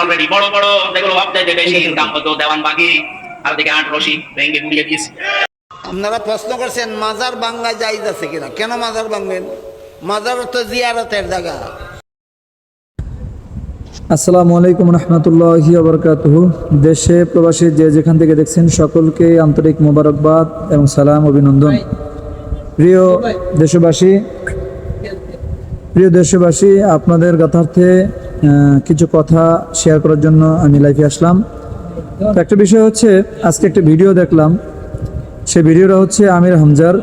Already বড় বড় যেগুলো ভাবতে বেশি ইনকাম হতো দেওয়ান বাগি আর দিকে আট রশি ভেঙে গুড়িয়ে দিয়েছে। আপনারা প্রশ্ন করছেন মাজার বাঙ্গা জায়জ আছে কিনা? কেন মাজার ভাঙবেন? মাজার তো জিয়ারতের জায়গা। আসসালামু আলাইকুম রহমতুল্লাহি আবরকাতহ দেশে প্রবাসী যে যেখান থেকে দেখছেন সকলকে আন্তরিক মোবারকবাদ এবং সালাম অভিনন্দন। প্রিয় দেশবাসী প্রিয় দেশবাসী আপনাদের গাথার্থে আহ, কিছু কথা শেয়ার করার জন্য আমি লাইভে আসলাম। একটা বিষয় হচ্ছে, আজকে একটা ভিডিও দেখলাম। সে ভিডিওটা হচ্ছে আমির হামজার।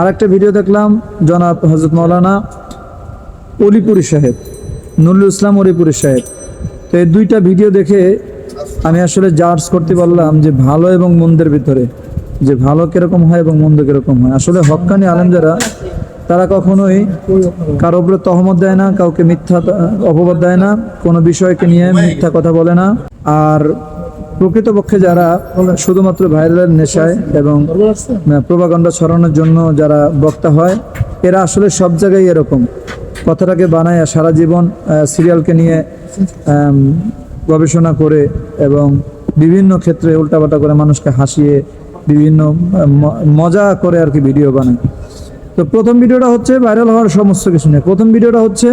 আর একটা ভিডিও দেখলাম, জনাব হজরত মৌলানা অলিপুরি সাহেব, নুরুল ইসলাম অলিপুরি সাহেব। তো এই দুইটা ভিডিও দেখে আমি আসলে জাজ করতে পারলাম যে ভালো এবং মন্দের ভিতরে, যে ভালো কীরকম হয় এবং মন্দ কীরকম হয়। আসলে হক্কানি আলেম যারা তারা কখনোই কারও উপরে তহমত দেয় না, কাউকে মিথ্যা অপবাদ দেয় না, কোনো বিষয়কে নিয়ে মিথ্যা কথা বলে না। আর প্রকৃতপক্ষে যারা শুধুমাত্র ভাইরালের নেশায় এবং প্রভাকাণ্ড ছড়ানোর জন্য যারা বক্তা হয়, এরা আসলে সব জায়গায় এরকম। কথাটাকে বানায় সারা জীবন সিরিয়ালকে নিয়ে গবেষণা করে এবং বিভিন্ন ক্ষেত্রে উল্টাপাল্টা করে মানুষকে হাসিয়ে, বিভিন্ন মজা করে আর কি ভিডিও বানায়। তো প্রথম ভিডিওটা হচ্ছে ভাইরাল হওয়ার সমস্ত কিছু নেই প্রথম ভিডিওটা হচ্ছে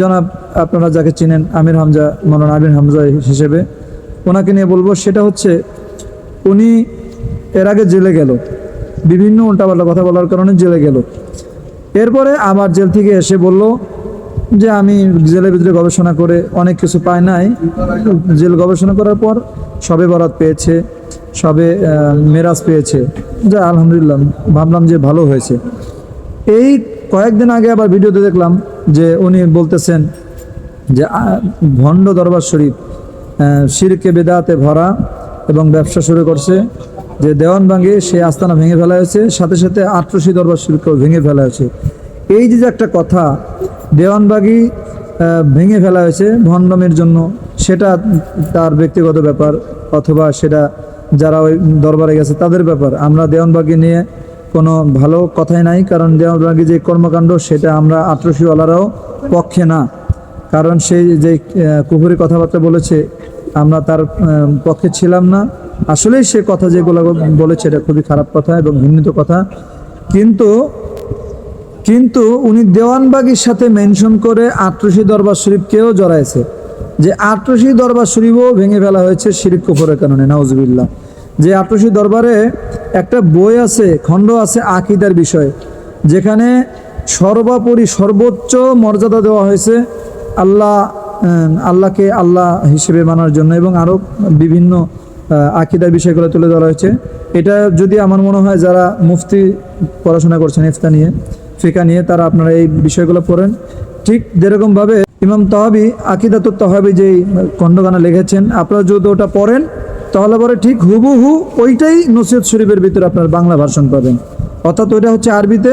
জনাব আপনারা যাকে চিনেন, আমির হামজা, মৌলানা আমির হামজা হিসেবে। ওনাকে নিয়ে বলব, সেটা হচ্ছে উনি এর আগে জেলে গেল। বিভিন্ন উল্টাপাল্টা কথা বলার কারণে জেলে গেল। এরপরে আমার জেল থেকে এসে বলল যে আমি জেলের ভিতরে গবেষণা করে অনেক কিছু পাই নাই। জেল গবেষণা করার পর সবে বরাত পেয়েছে, সবে মেরাজ পেয়েছে। যা আলহামদুলিল্লাহ ভাবলাম যে ভালো হয়েছে। এই কয়েকদিন আগে আবার ভিডিওতে দেখলাম যে উনি বলতেছেন যে ভণ্ড দরবার শরীফ শিরকে বেদাতে ভরা এবং ব্যবসা শুরু করছে। যে দেওয়ান দেওয়ানবাঙ্গে সেই আস্তানা ভেঙে ফেলা হয়েছে, সাথে সাথে আটরশি দরবার শরীফকেও ভেঙে ফেলা হয়েছে। এই যে একটা কথা দেওয়ানবাগি ভেঙে ফেলা হয়েছে ভণ্ডমের জন্য। সেটা তার ব্যক্তিগত ব্যাপার অথবা সেটা যারা ওই দরবারে গেছে তাদের ব্যাপার। আমরা দেওয়ানবাগি নিয়ে কোনো ভালো কথাই নাই, কারণ দেওয়ানবাগি যে কর্মকাণ্ড সেটা আমরা আটরশিওয়ালারাও পক্ষে না। কারণ সেই যে কুহুরি কথাবার্তা বলেছে, আমরা তার পক্ষে ছিলাম না। আসলেই সে কথা যেগুলো বলেছে, এটা খুবই খারাপ কথা এবং ঘৃণিত কথা। কিন্তু কিন্তু উনি দেওয়ানবাগির সাথে মেনশন করে আটরশি দরবার শরীফকেও জড়াইছে। যে আটরশি দরবার শরীফও ভেঙে ফেলা হয়েছে শিরিক কুফরের কারণে, নাউজবিল্লাহ। যে আটরশি দরবারে একটা বই আছে, খণ্ড আছে আকিদার বিষয়, যেখানে সর্বোপরি সর্বোচ্চ মর্যাদা দেওয়া হয়েছে আল্লাহ আল্লাহকে আল্লাহ হিসেবে মানার জন্য এবং আরও বিভিন্ন আকিদার বিষয়গুলো তুলে ধরা হয়েছে। এটা যদি আমার মনে হয় যারা মুফতি পড়াশোনা করছেন ইফতা নিয়ে ফিকা নিয়ে তারা আপনারা এই বিষয়গুলো পড়েন। ঠিক যেরকমভাবে ইমাম তহাবি আকিদাতুর তহাবি যেই খণ্ডগানা লিখেছেন, আপনারা যদি ওটা পড়েন, তাহলে পরে ঠিক হুবহু ওইটাই নসিহত শরীফের ভিতরে আপনার বাংলা ভার্সন পাবেন। অর্থাৎ ওইটা হচ্ছে আরবিতে,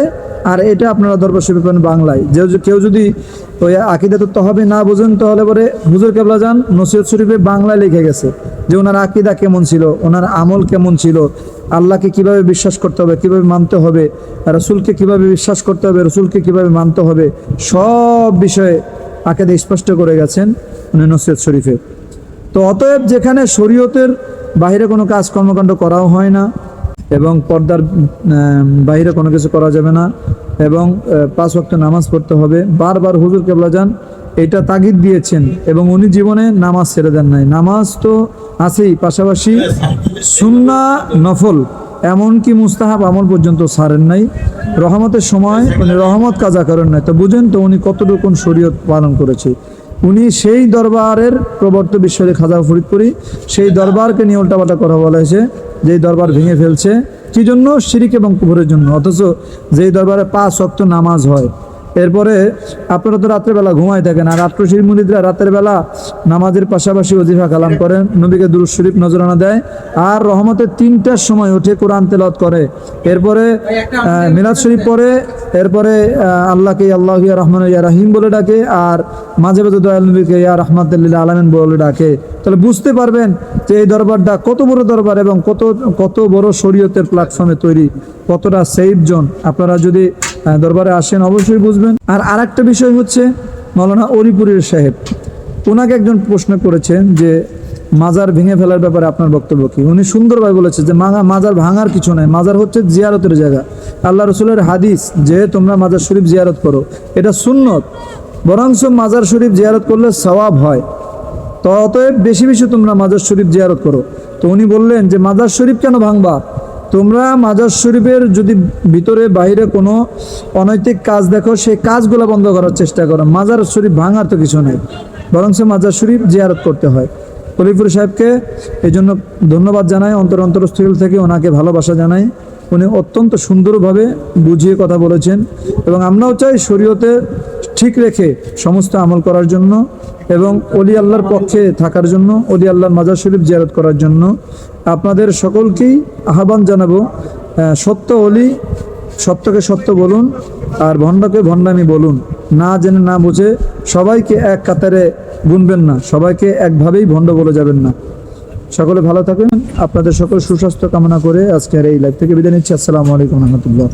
আর এটা আপনারা দরবার শরীফ পাবেন বাংলায়। যে কেউ যদি ওই আকিদাতুর তহাবি না বোঝেন, তাহলে পরে হুজুর কেবলা যান, নসিহত শরীফে বাংলায় লিখে গেছে যে ওনার আকিদা কেমন ছিল, ওনার আমল কেমন ছিল আল্লাহকে কীভাবে বিশ্বাস করতে হবে, কীভাবে মানতে হবে, রসুলকে কীভাবে বিশ্বাস করতে হবে, রসুলকে কীভাবে মানতে হবে, সব বিষয়ে আকেদে স্পষ্ট করে গেছেন উনি নসিহত শরীফে তো অতএব যেখানে শরীয়তের বাইরে কোনো কাজ কর্মকাণ্ড করাও হয় না এবং পর্দার বাইরে কোনো কিছু করা যাবে না এবং পাঁচ ওয়াক্ত নামাজ পড়তে হবে, বারবার হুজুর কেবলা যান, এটা তাগিদ দিয়েছেন এবং উনি জীবনে নামাজ ছেড়ে দেন নাই। নামাজ তো আছেই, পাশাপাশি সুন্না নফল, এমনকি মুস্তাহাব আমল পর্যন্ত ছাড়েন নাই। রহমতের সময় উনি রহমত কাজা করেন নাই। তো বুঝেন তো উনি কতটুকু শরীয়ত পালন করেছে। উনি সেই দরবারের প্রবর্ত বিশ্বরে খাজা ফরিদপুরি, সেই দরবারকে নিয়ে উল্টাপাল্টা করা বলা হয়েছে, যেই দরবার ভেঙে ফেলছে। কি জন্য? শিরিক এবং কুপুরের জন্য। অথচ যেই দরবারে পাঁচ অক্ত নামাজ হয় এরপরে আপনারা তো রাত্রেবেলা ঘুমাই থাকেন, আর আট্রশির মুরিদরা রাতের বেলা নামাজের পাশাপাশি অজিফা কালাম করেন, নবীকে দুরুদ শরীফ নজরানা দেয়, আর রহমতের তিনটার সময় উঠে কোরআন তেলাওয়াত করে। এরপরে মিলাদ শরীফ পরে এরপরে আল্লাহকে আল্লাহ ইয়া রহমান ইয়া রাহিম বলে ডাকে, আর মাঝে মাঝে দয়াল নবীকে ইয়া রহমাতুল্লিল্লাহ আলমিন বলে ডাকে। তাহলে বুঝতে পারবেন যে এই দরবারটা কত বড় দরবার এবং কত কত বড় শরীয়তের প্ল্যাটফর্মে তৈরি, কতটা সেফ জোন আপনারা যদি দরবারে আসেন, অবশ্যই বুঝবেন। আর আরেকটা বিষয় হচ্ছে মৌলানা অরিপুরের সাহেব ওনাকে একজন প্রশ্ন করেছেন যে মাজার ভেঙে ফেলার ব্যাপারে আপনার বক্তব্য কি? উনি সুন্দরভাবে বলেছে যে মাগা- মাজার ভাঙার কিছু নাই, মাজার হচ্ছে জিয়ারতের জায়গা। আল্লাহ রসুলের হাদিস যে তোমরা মাজার শরীফ জিয়ারত করো, এটা সুন্নত। বরঞ্চ মাজার শরীফ জিয়ারত করলে সওয়াব হয়। তো অতএব বেশি বেশি তোমরা মাজার শরীফ জিয়ারত করো। তো উনি বললেন যে মাজার শরীফ কেন ভাঙবা? তোমরা মাজার শরীফের যদি ভিতরে, বাইরে কোনো অনৈতিক কাজ দেখো, সেই কাজগুলো বন্ধ করার চেষ্টা করো। মাজার শরীফ ভাঙার তো কিছু নাই। বরং সে মাজার শরীফ জিয়ারত করতে হয়। কলিপুর সাহেবকে এই জন্য ধন্যবাদ জানাই। অন্তর অন্তরস্থল থেকে ওনাকে ভালোবাসা জানাই। উনি অত্যন্ত সুন্দরভাবে বুঝিয়ে কথা বলেছেন এবং আমরাও চাই শরীয়তে ঠিক রেখে সমস্ত আমল করার জন্য এবং অলি আল্লাহর পক্ষে থাকার জন্য, অলি আল্লাহর মাজার শরীফ জিয়ারত করার জন্য। আপনাদের সকলকেই আহ্বান জানাব সত্য হলি সত্যকে সত্য বলুন আর ভণ্ডকে ভণ্ডামি বলুন। না জেনে না বুঝে সবাইকে এক কাতারে গুনবেন না, সবাইকে একভাবেই ভণ্ড বলে যাবেন না। সকলে ভালো থাকবেন আপনাদের সকল সুস্বাস্থ্য কামনা করে আজকের এই লাইভ থেকে বিদায় নিচ্ছি। আসসালামু আলাইকুম রহমতুল্লাহ।